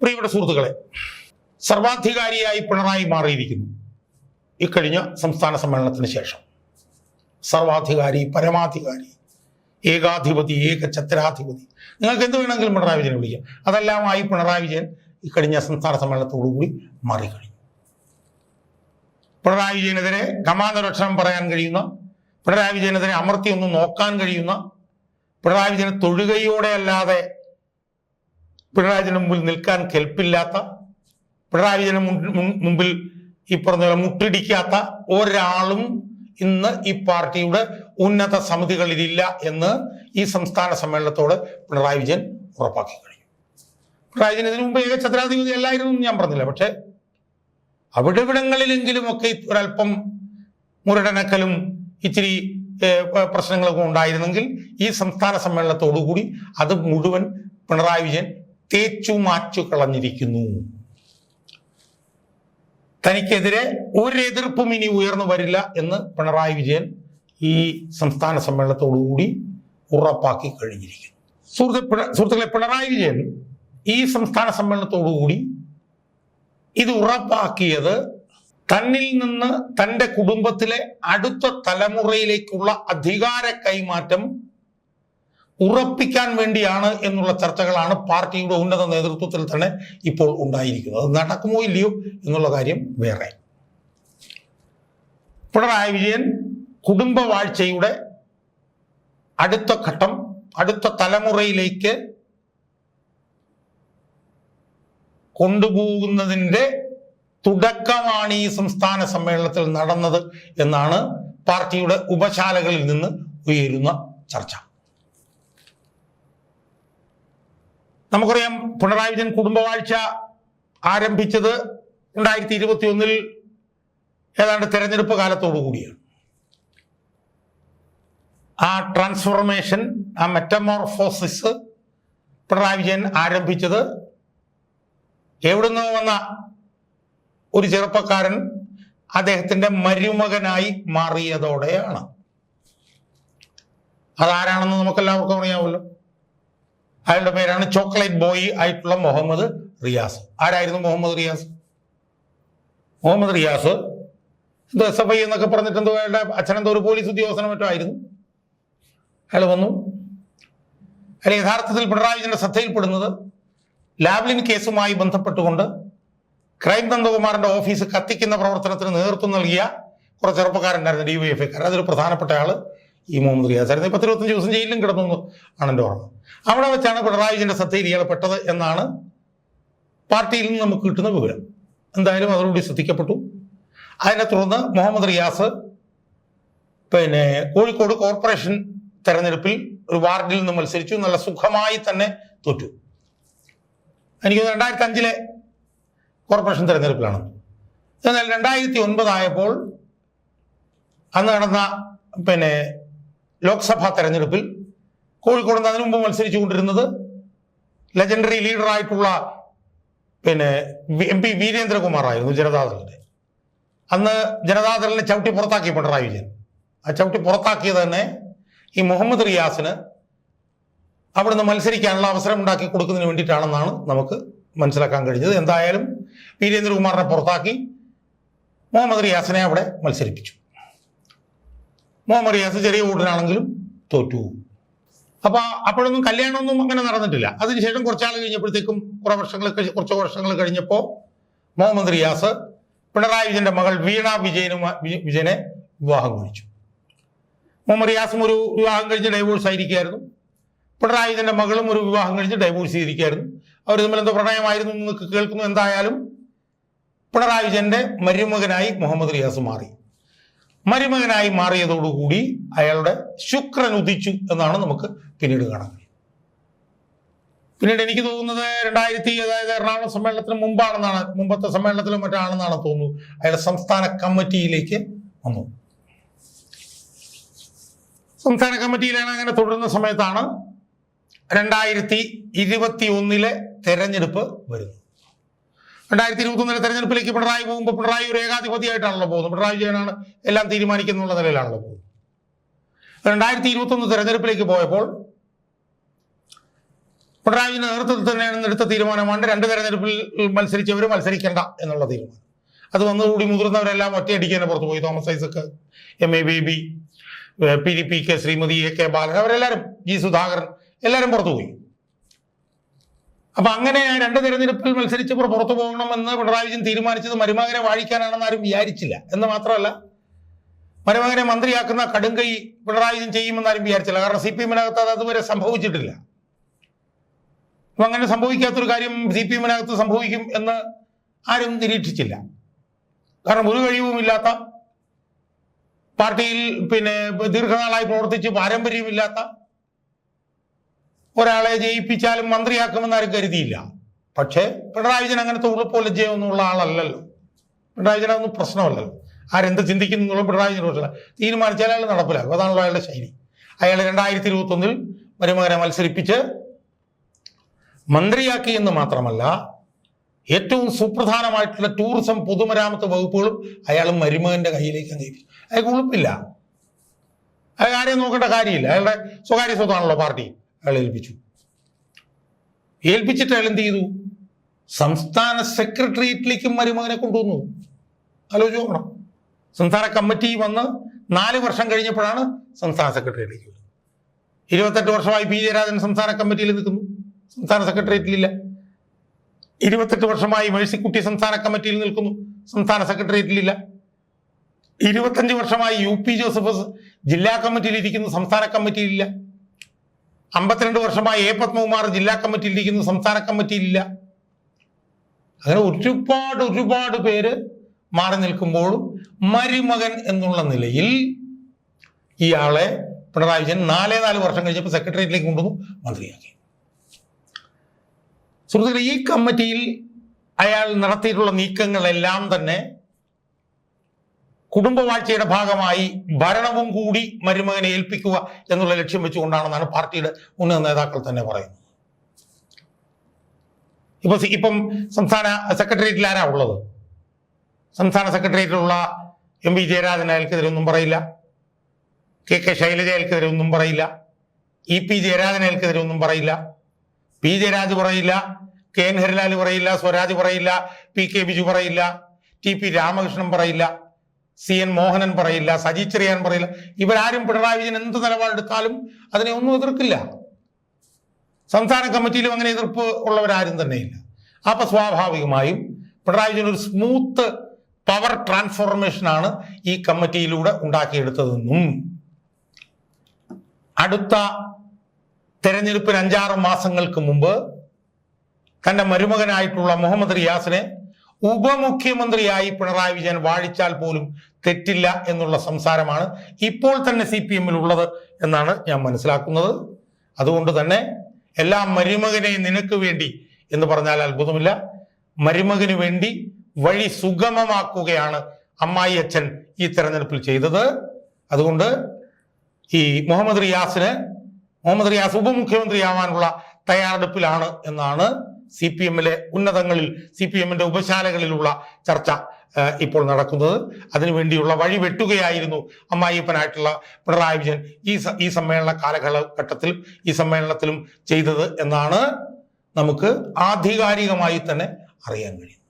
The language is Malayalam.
പ്രിയപ്പെട്ട സുഹൃത്തുക്കളെ സർവാധികാരിയായി പിണറായി മാറിയിരിക്കുന്നു. ഇക്കഴിഞ്ഞ സംസ്ഥാന സമ്മേളനത്തിന് ശേഷം. സർവാധികാരി പരമാധികാരി ഏകാധിപതി ഏകഛത്രാധിപതി. നിങ്ങൾക്ക് എന്ത് വേണമെങ്കിലും പിണറായി വിജയനെ വിളിക്കാം. അതെല്ലാം ആയി പിണറായി വിജയൻ ഇക്കഴിഞ്ഞ സംസ്ഥാന സമ്മേളനത്തോടുകൂടി മാറിക്കഴിഞ്ഞു. പിണറായി വിജയനെതിരെ കമാന്തരക്ഷരം പറയാൻ കഴിയുന്ന പിണറായി വിജയനെതിരെ അമർത്തി ഒന്ന് നോക്കാൻ കഴിയുന്ന പിണറായി വിജയനെ തൊഴുകയോടെ അല്ലാതെ പിണറായി വിജയന് മുമ്പിൽ നിൽക്കാൻ കെൽപ്പില്ലാത്ത പിണറായി വിജയന് മുൻ- മുൻ- മുമ്പിൽ ഈ പറഞ്ഞ മുട്ടിടിക്കാത്ത ഒരാളും ഇന്ന് ഈ പാർട്ടിയുടെ ഉന്നത സമിതികളിലില്ല എന്ന് ഈ സംസ്ഥാന സമ്മേളനത്തോട് പിണറായി വിജയൻ ഉറപ്പാക്കി കഴിഞ്ഞു. പിണറായി വിജയൻ ഇതിനു മുമ്പ് ഏക ഛത്രാധിപതി അല്ലായിരുന്നു ഞാൻ പറഞ്ഞില്ല. പക്ഷേ അവിടെ ഇവിടങ്ങളിലെങ്കിലുമൊക്കെ ഒരല്പം മുരടനക്കലും ഇച്ചിരി പ്രശ്നങ്ങളൊക്കെ ഉണ്ടായിരുന്നെങ്കിൽ ഈ സംസ്ഥാന സമ്മേളനത്തോടുകൂടി അത് മുഴുവൻ പിണറായി വിജയൻ തേച്ചു മാച്ചു കളഞ്ഞിരിക്കുന്നു. തനിക്കെതിരെ ഒരു എതിർപ്പും ഇനി ഉയർന്നു വരില്ല എന്ന് പിണറായി വിജയൻ ഈ സംസ്ഥാന സമ്മേളനത്തോടുകൂടി ഉറപ്പാക്കി കഴിഞ്ഞിരിക്കുന്നു. സുഹൃത്ത് സുഹൃത്തുക്കളെ പിണറായി വിജയൻ ഈ സംസ്ഥാന സമ്മേളനത്തോടുകൂടി ഇത് ഉറപ്പാക്കിയത് തന്നിൽ നിന്ന് തന്റെ കുടുംബത്തിലെ അടുത്ത തലമുറയിലേക്കുള്ള അധികാര കൈമാറ്റം ഉറപ്പിക്കാൻ വേണ്ടിയാണ് എന്നുള്ള ചർച്ചകളാണ് പാർട്ടിയുടെ ഉന്നത നേതൃത്വത്തിൽ തന്നെ ഇപ്പോൾ ഉണ്ടായിരിക്കുന്നത്. നടക്കുമോ ഇല്ലയോ എന്നുള്ള കാര്യം വേറെ. പിണറായി വിജയൻ കുടുംബവാഴ്ചയുടെ അടുത്ത ഘട്ടം അടുത്ത തലമുറയിലേക്ക് കൊണ്ടുപോകുന്നതിന്റെ തുടക്കമാണ് ഈ സംസ്ഥാന സമ്മേളനത്തിൽ നടന്നത് എന്നാണ് പാർട്ടിയുടെ ഉപശാലകളിൽ നിന്ന് ഉയരുന്ന ചർച്ച. നമുക്കറിയാം പിണറായി വിജയൻ കുടുംബവാഴ്ച ആരംഭിച്ചത് രണ്ടായിരത്തി ഇരുപത്തി ഒന്നിൽ ഏതാണ്ട് തെരഞ്ഞെടുപ്പ് കാലത്തോടു കൂടിയാണ്. ആ ട്രാൻസ്ഫോർമേഷൻ ആ മെറ്റമോർഫോസിസ് പിണറായി വിജയൻ ആരംഭിച്ചത് എവിടുന്ന് വന്ന ഒരു ചെറുപ്പക്കാരൻ അദ്ദേഹത്തിന്റെ മരുമകനായി മാറിയതോടെയാണ്. അതാരാണെന്ന് നമുക്കെല്ലാവർക്കും അറിയാമല്ലോ. അയാളുടെ പേരാണ് ചോക്ലേറ്റ് ബോയ് ആയിട്ടുള്ള മുഹമ്മദ് റിയാസ്. ആരായിരുന്നു മുഹമ്മദ് റിയാസ്? മുഹമ്മദ് റിയാസ്. എന്തോ എസ് എഫ് ഐ എന്നൊക്കെ പറഞ്ഞിട്ട് എന്തോ അയാളുടെ അച്ഛനെന്തോ ഒരു പോലീസ് ഉദ്യോഗസ്ഥനോ മറ്റോ ആയിരുന്നു. അയാൾ വന്നു. അയാൾ യഥാർത്ഥത്തിൽ പിണറായി വിജയന്റെ ശ്രദ്ധയിൽപ്പെടുന്നത് ലാവ്ലിൻ കേസുമായി ബന്ധപ്പെട്ടുകൊണ്ട് ക്രൈം നന്ദകുമാറിന്റെ ഓഫീസ് കത്തിക്കുന്ന പ്രവർത്തനത്തിന് നേതൃത്വം നൽകിയ കുറച്ച് ചെറുപ്പക്കാരുണ്ടായിരുന്നു ഡി വൈ എഫ് ഐക്കാർ അതൊരു പ്രധാനപ്പെട്ട ആൾ. ഈ മുഹമ്മദ് റിയാസായിരുന്നു പത്ത് ഇരുപത്തഞ്ച് ദിവസം ജയിലിലും കിടന്നു ആണെന്റെ ഓർമ്മ. അവിടെ വെച്ചാണ് പിണറായി വിജയന്റെ ശ്രദ്ധയിൽ ഇയാൾ എന്നാണ് പാർട്ടിയിൽ നിന്ന് നമുക്ക് കിട്ടുന്ന വിവരം. എന്തായാലും അതോടുകൂടി ശ്രദ്ധിക്കപ്പെട്ടു. അതിനെ തുടർന്ന് മുഹമ്മദ് റിയാസ് പിന്നെ കോഴിക്കോട് കോർപ്പറേഷൻ തെരഞ്ഞെടുപ്പിൽ ഒരു വാർഡിൽ നിന്ന് മത്സരിച്ചു. നല്ല സുഖമായി തന്നെ തോറ്റു. എനിക്ക് രണ്ടായിരത്തി അഞ്ചിലെ കോർപ്പറേഷൻ തെരഞ്ഞെടുപ്പിലാണ്. എന്നാൽ രണ്ടായിരത്തി ഒൻപതായപ്പോൾ അന്ന് നടന്ന പിന്നെ ലോക്സഭാ തെരഞ്ഞെടുപ്പിൽ കോഴിക്കോട് അതിനു മുമ്പ് മത്സരിച്ചു കൊണ്ടിരുന്നത് ലെജൻഡറി ലീഡറായിട്ടുള്ള പിന്നെ എം പി വീരേന്ദ്രകുമാറായിരുന്നു ജനതാദളിന്റെ. അന്ന് ജനതാദളിനെ ചവിട്ടി പുറത്താക്കി പിണറായി വിജയൻ. ആ ചവിട്ടി പുറത്താക്കിയത് തന്നെ ഈ മുഹമ്മദ് റിയാസിന് അവിടുന്ന് മത്സരിക്കാനുള്ള അവസരം ഉണ്ടാക്കി കൊടുക്കുന്നതിന് വേണ്ടിയിട്ടാണെന്നാണ് നമുക്ക് മനസ്സിലാക്കാൻ കഴിഞ്ഞത്. എന്തായാലും വീരേന്ദ്രകുമാറിനെ പുറത്താക്കി മുഹമ്മദ് റിയാസിനെ അവിടെ മത്സരിപ്പിച്ചു. മുഹമ്മദ് റിയാസ് ചെറിയ കൂട്ടനാണെങ്കിലും തോറ്റു. അപ്പൊ അപ്പോഴൊന്നും കല്യാണമൊന്നും അങ്ങനെ നടന്നിട്ടില്ല. അതിനുശേഷം കുറച്ചാൾ കഴിഞ്ഞപ്പോഴത്തേക്കും കുറെ വർഷങ്ങൾ കുറച്ച് വർഷങ്ങൾ കഴിഞ്ഞപ്പോൾ മുഹമ്മദ് റിയാസ് പിണറായി വിജയന്റെ മകൾ വീണ വിജയനു വിജയനെ വിവാഹം കഴിച്ചു. മുഹമ്മദ് റിയാസും ഒരു വിവാഹം കഴിഞ്ഞ് ഡൈവോഴ്സ് ആയിരിക്കായിരുന്നു പിണറായി വിജയന്റെ മകളും ഒരു വിവാഹം കഴിഞ്ഞ് ഡൈവോഴ്സ് ചെയ്തിരിക്കുകയായിരുന്നു. അവർ തമ്മിൽ എന്തോ പ്രണയമായിരുന്നു എന്ന് കേൾക്കുന്നു. എന്തായാലും പിണറായി വിജയന്റെ മരുമകനായി മുഹമ്മദ് റിയാസ് മാറി. മരുമകനായി മാറിയതോടുകൂടി അയാളുടെ ശുക്രൻ ഉദിച്ചു എന്നാണ് നമുക്ക് പിന്നീട് കാണാൻ കഴിയും പിന്നീട് എനിക്ക് തോന്നുന്നത് രണ്ടായിരത്തി അതായത് എറണാകുളം സമ്മേളനത്തിന് മുമ്പാണെന്നാണ് മുമ്പത്തെ സമ്മേളനത്തിലും മറ്റാണെന്നാണ് തോന്നുന്നു അയാളുടെ സംസ്ഥാന കമ്മിറ്റിയിലേക്ക് വന്നു. സംസ്ഥാന കമ്മിറ്റിയിലാണ് അങ്ങനെ തുടരുന്ന സമയത്താണ് രണ്ടായിരത്തി ഇരുപത്തി ഒന്നിലെ തെരഞ്ഞെടുപ്പ് വരുന്നത്. രണ്ടായിരത്തി ഇരുപത്തി ഒന്നിലെ തെരഞ്ഞെടുപ്പിലേക്ക് പിണറായി പോകുമ്പോൾ പിണറായി ഒരു ഏകാധിപതിയായിട്ടാണല്ലോ പോകുന്നത്. പിണറായി വിജയനാണ് എല്ലാം തീരുമാനിക്കുന്നുള്ള നിലയിലാണല്ലോ പോകുന്നത്. രണ്ടായിരത്തി ഇരുപത്തി ഒന്ന് തെരഞ്ഞെടുപ്പിലേക്ക് പോയപ്പോൾ പിണറായി നേതൃത്വത്തിൽ തന്നെയാണ് എടുത്ത തീരുമാനമാണ് രണ്ട് തെരഞ്ഞെടുപ്പിൽ മത്സരിച്ചവർ മത്സരിക്കേണ്ട എന്നുള്ള തീരുമാനം. അത് വന്നുകൂടി മുതിർന്നവരെല്ലാം ഒറ്റയടിക്ക് തന്നെ പുറത്തു പോയി. Thomas Isaac M A Baby P D P K Sreemathi A K Balan അവരെല്ലാവരും ജി സുധാകരൻ എല്ലാവരും പുറത്തു പോയി. അപ്പൊ അങ്ങനെ ആ രണ്ട് തിരഞ്ഞെടുപ്പിൽ മത്സരിച്ചപ്പോൾ പുറത്തു പോകണമെന്ന് പിണറായി വിജയൻ തീരുമാനിച്ചത് മരുമകനെ വാഴിക്കാനാണെന്ന് ആരും വിചാരിച്ചില്ല. എന്ന് മാത്രമല്ല മരുമകനെ മന്ത്രിയാക്കുന്ന കടുങ്കൈ പിണറായി വിജയൻ ചെയ്യുമെന്ന് ആരും വിചാരിച്ചില്ല. കാരണം സി പി എമ്മിനകത്ത് അത് അതുവരെ സംഭവിച്ചിട്ടില്ല. അപ്പൊ അങ്ങനെ സംഭവിക്കാത്തൊരു കാര്യം സി പി എമ്മിനകത്ത് സംഭവിക്കും എന്ന് ആരും നിരീക്ഷിച്ചില്ല. കാരണം ഒരു കഴിവുമില്ലാത്ത പാർട്ടിയിൽ പിന്നെ ദീർഘനാളായി പ്രവർത്തിച്ച് പാരമ്പര്യമില്ലാത്ത ഒരാളെ ജയിപ്പിച്ചാലും മന്ത്രിയാക്കുമെന്ന് ആരും കരുതിയില്ല. പക്ഷേ പിണറായി വിജയൻ അങ്ങനത്തെ ഉള്ളപ്പോലെ ജയമൊന്നുമുള്ള ആളല്ലല്ലോ. പിണറായി വിജയൻ അതൊന്നും പ്രശ്നമല്ലല്ലോ. ആരെന്ത് ചിന്തിക്കുന്നു പിണറായി വിജയൻ പ്രശ്നമല്ല തീരുമാനിച്ചാൽ അയാൾ നടപ്പിലാക്കും. അതാണല്ലോ അയാളുടെ ശൈലി. അയാൾ രണ്ടായിരത്തി ഇരുപത്തി ഒന്നിൽ മരുമകനെ മത്സരിപ്പിച്ച് മന്ത്രിയാക്കി എന്ന് മാത്രമല്ല ഏറ്റവും സുപ്രധാനമായിട്ടുള്ള ടൂറിസം പൊതുമരാമത്ത് വകുപ്പുകളും അയാൾ മരുമകന്റെ കയ്യിലേക്ക് ഏൽപ്പിച്ചു. അയാൾക്ക് ഉളുപ്പില്ല. അയാൾ ആരെയും നോക്കേണ്ട കാര്യമില്ല. അയാളുടെ സ്വകാര്യ സ്വത്താണല്ലോ പാർട്ടി. അയാൾ ഏൽപ്പിച്ചു ഏൽപ്പിച്ചിട്ട് അയാൾ എന്ത് ചെയ്തു? സംസ്ഥാന സെക്രട്ടേറിയറ്റിലേക്കും മരുമകനെ കൊണ്ടുവന്നു. ആലോചിച്ച് നോക്കണം. സംസ്ഥാന കമ്മിറ്റി വന്ന് നാല് വർഷം കഴിഞ്ഞപ്പോഴാണ് സംസ്ഥാന സെക്രട്ടേറിയറ്റിലേക്ക് വരുന്നത്. ഇരുപത്തെട്ട് വർഷമായി പി ജയരാജൻ സംസ്ഥാന കമ്മിറ്റിയിൽ നിൽക്കുന്നു. സംസ്ഥാന സെക്രട്ടേറിയറ്റിലില്ല. ഇരുപത്തെട്ട് വർഷമായി മേഴ്സിക്കുട്ടി സംസ്ഥാന കമ്മിറ്റിയിൽ നിൽക്കുന്നു. സംസ്ഥാന സെക്രട്ടേറിയറ്റിലില്ല. ഇരുപത്തഞ്ച് വർഷമായി യു പി ജോസഫ് ജില്ലാ കമ്മിറ്റിയിൽ ഇരിക്കുന്നു. സംസ്ഥാന കമ്മിറ്റിയിലില്ല. അമ്പത്തിരണ്ട് വർഷമായി എ പത്മകുമാർ ജില്ലാ കമ്മിറ്റിയിൽ ഇരിക്കുന്നു സംസ്ഥാന കമ്മിറ്റിയിലില്ല അങ്ങനെ ഒരുപാട് ഒരുപാട് പേര് മാറി നിൽക്കുമ്പോഴും മരുമകൻ എന്നുള്ള നിലയിൽ ഇയാളെ പിണറായി വിജയൻ നാലേ നാല് വർഷം കഴിഞ്ഞപ്പോൾ സെക്രട്ടേറിയറ്റിലേക്ക് കൊണ്ടുവന്നു മന്ത്രിയാക്കി. സുഹൃത്തുക്കളെ ഈ കമ്മിറ്റിയിൽ അയാൾ നടത്തിയിട്ടുള്ള നീക്കങ്ങളെല്ലാം തന്നെ കുടുംബവാഴ്ചയുടെ ഭാഗമായി ഭരണവും കൂടി മരുമകനെ ഏൽപ്പിക്കുക എന്നുള്ള ലക്ഷ്യം വെച്ചുകൊണ്ടാണെന്നാണ് പാർട്ടിയുടെ ഉന്നത നേതാക്കൾ തന്നെ പറയുന്നത്. ഇപ്പൊ ഇപ്പം സംസ്ഥാന സെക്രട്ടേറിയറ്റിൽ ആരാ ഉള്ളത്? സംസ്ഥാന സെക്രട്ടേറിയറ്റിലുള്ള എം വി ജയരാജൻ അയാൾക്കെതിരെ ഒന്നും പറയില്ല. കെ കെ ശൈലജ അയാൾക്കെതിരെ ഒന്നും പറയില്ല. ഇ പി ജയരാജൻ അയാൾക്കെതിരെ ഒന്നും പറയില്ല. പി ജയരാജ് പറയില്ല. കെ എൻ ഹരിലാൽ പറയില്ല. സ്വരാജ് പറയില്ല. പി കെ ബിജു പറയില്ല. ടി പി രാമകൃഷ്ണൻ പറയില്ല. സി എൻ മോഹനൻ പറയില്ല സജി ചെറിയാൻ പറയില്ല. ഇവരാരും പിണറായി വിജയൻ എന്ത് നിലപാടെടുത്താലും അതിനെ ഒന്നും എതിർക്കില്ല. സംസ്ഥാന കമ്മിറ്റിയിലും അങ്ങനെ എതിർപ്പ് ഉള്ളവരാരും തന്നെയില്ല. അപ്പൊ സ്വാഭാവികമായും പിണറായി വിജയൻ ഒരു സ്മൂത്ത് പവർ ട്രാൻസ്ഫോർമേഷനാണ് ഈ കമ്മിറ്റിയിലൂടെ ഉണ്ടാക്കിയെടുത്തതെന്നും. അടുത്ത തെരഞ്ഞെടുപ്പിന് അഞ്ചാറ് മാസങ്ങൾക്ക് മുമ്പ് തന്റെ മരുമകനായിട്ടുള്ള മുഹമ്മദ് റിയാസിനെ ഉപമുഖ്യമന്ത്രിയായി പിണറായി വിജയൻ വാഴിച്ചാൽ പോലും തെറ്റില്ല എന്നുള്ള സംസാരമാണ് ഇപ്പോൾ തന്നെ സി പി എമ്മിൽ ഉള്ളത് എന്നാണ് ഞാൻ മനസ്സിലാക്കുന്നത്. അതുകൊണ്ട് തന്നെ എല്ലാ മരുമകനെ നിനക്ക് വേണ്ടി എന്ന് പറഞ്ഞാൽ അത്ഭുതമില്ല. മരുമകന് വേണ്ടി വഴി സുഗമമാക്കുകയാണ് അമ്മായി അച്ഛൻ ഈ തെരഞ്ഞെടുപ്പിൽ ചെയ്തത്. അതുകൊണ്ട് ഈ മുഹമ്മദ് റിയാസിന് മുഹമ്മദ് റിയാസ് ഉപമുഖ്യമന്ത്രിയാവാനുള്ള തയ്യാറെടുപ്പിലാണ് എന്നാണ് സി പി എമ്മിലെ ഉന്നതങ്ങളിൽ സി പി എമ്മിന്റെ ഉപശാലകളിലുള്ള ചർച്ച ഇപ്പോൾ നടക്കുന്നത്. അതിനുവേണ്ടിയുള്ള വഴി വെട്ടുകയായിരുന്നു അമ്മായിപ്പനായിട്ടുള്ള പിണറായി വിജയൻ ഈ ഈ സമ്മേളന കാലഘട്ടത്തിൽ ഈ സമ്മേളനത്തിലും ചെയ്തത് എന്നാണ് നമുക്ക് ആധികാരികമായി തന്നെ അറിയാൻ കഴിയുന്നത്.